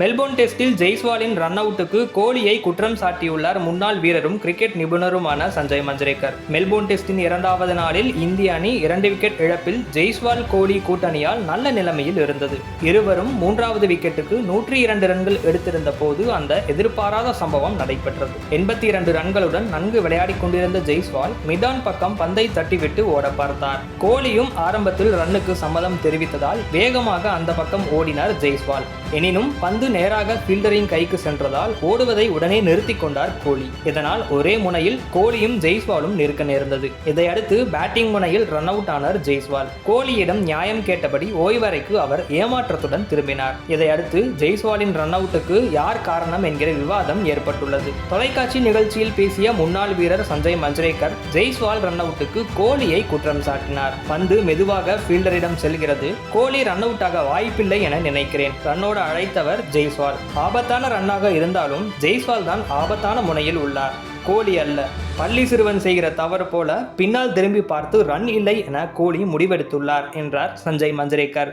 Melbourne டெஸ்டில் ஜெய்ஸ்வாலின் run அவுட்டுக்கு கோலியை குற்றம் சாட்டியுள்ளார் முன்னாள் வீரரும் கிரிக்கெட் நிபுணருமான சஞ்சய் மஞ்சரேக்கர் மெல்போர்ன் டெஸ்டின் இரண்டாவது நாளில் இந்திய அணி இரண்டு விக்கெட் இழப்பில் ஜெய்ஸ்வால் கோலி கூட்டணியால் நல்ல நிலைமையில் இருந்தது. இருவரும் மூன்றாவது விக்கெட்டுக்கு நூற்றி இரண்டு ரன்கள் எடுத்திருந்த போது அந்த எதிர்பாராத சம்பவம் நடைபெற்றது. எண்பத்தி இரண்டு ரன்களுடன் நன்கு விளையாடிக் கொண்டிருந்த ஜெய்ஸ்வால் மிதான் பக்கம் பந்தை தட்டிவிட்டு ஓட பார்த்தார். கோலியும் ஆரம்பத்தில் ரன்னுக்கு சம்மதம் தெரிவித்ததால் வேகமாக அந்த பக்கம் ஓடினார் ஜெய்ஸ்வால். எனினும் பந்து நேராக ஃபீல்டரின் கைக்கு சென்றதால் ஓடுவதை உடனே நிறுத்தி கொண்டார் கோலி. இதனால் ஒரே முனையில் கோலியும் ஜெய்ஸ்வாலும் நிற்க நேர்ந்தது. இதையடுத்து பேட்டிங் முனையில் ரன் அவுட் ஆனார் ஜெய்ஸ்வால். கோலியிடம் நியாயம் கேட்டபடி ஓய்வறைக்கு அவர் ஏமாற்றத்துடன் திரும்பினார். இதையடுத்து ஜெய்ஸ்வாலின் ரன் அவுட்டுக்கு யார் காரணம் என்கிற விவாதம் ஏற்பட்டுள்ளது. தொலைக்காட்சி நிகழ்ச்சியில் பேசிய முன்னாள் வீரர் சஞ்சய் மஞ்சரேக்கர் ஜெய்ஸ்வால் ரன் அவுட்டுக்கு கோலியை குற்றம் சாட்டினார். பந்து மெதுவாக ஃபீல்டரிடம் செல்கிறது. கோலி ரன் அவுட்டாக வாய்ப்பில்லை என நினைக்கிறேன். ரன்னோடு அழைத்தவர் ஜெய்ஸ்வால் ஆபத்தான ரன்னாக இருந்தாலும் ஜெய்ஸ்வால் தான் ஆபத்தான முனையில் உள்ளார். கோலி அல்ல. பள்ளி சிறுவன் செய்கிற தவறு போல பின்னால் திரும்பி பார்த்து ரன் இல்லை என கோலி முடிவெடுத்துள்ளார் என்றார் சஞ்சய் மஞ்சரேக்கர்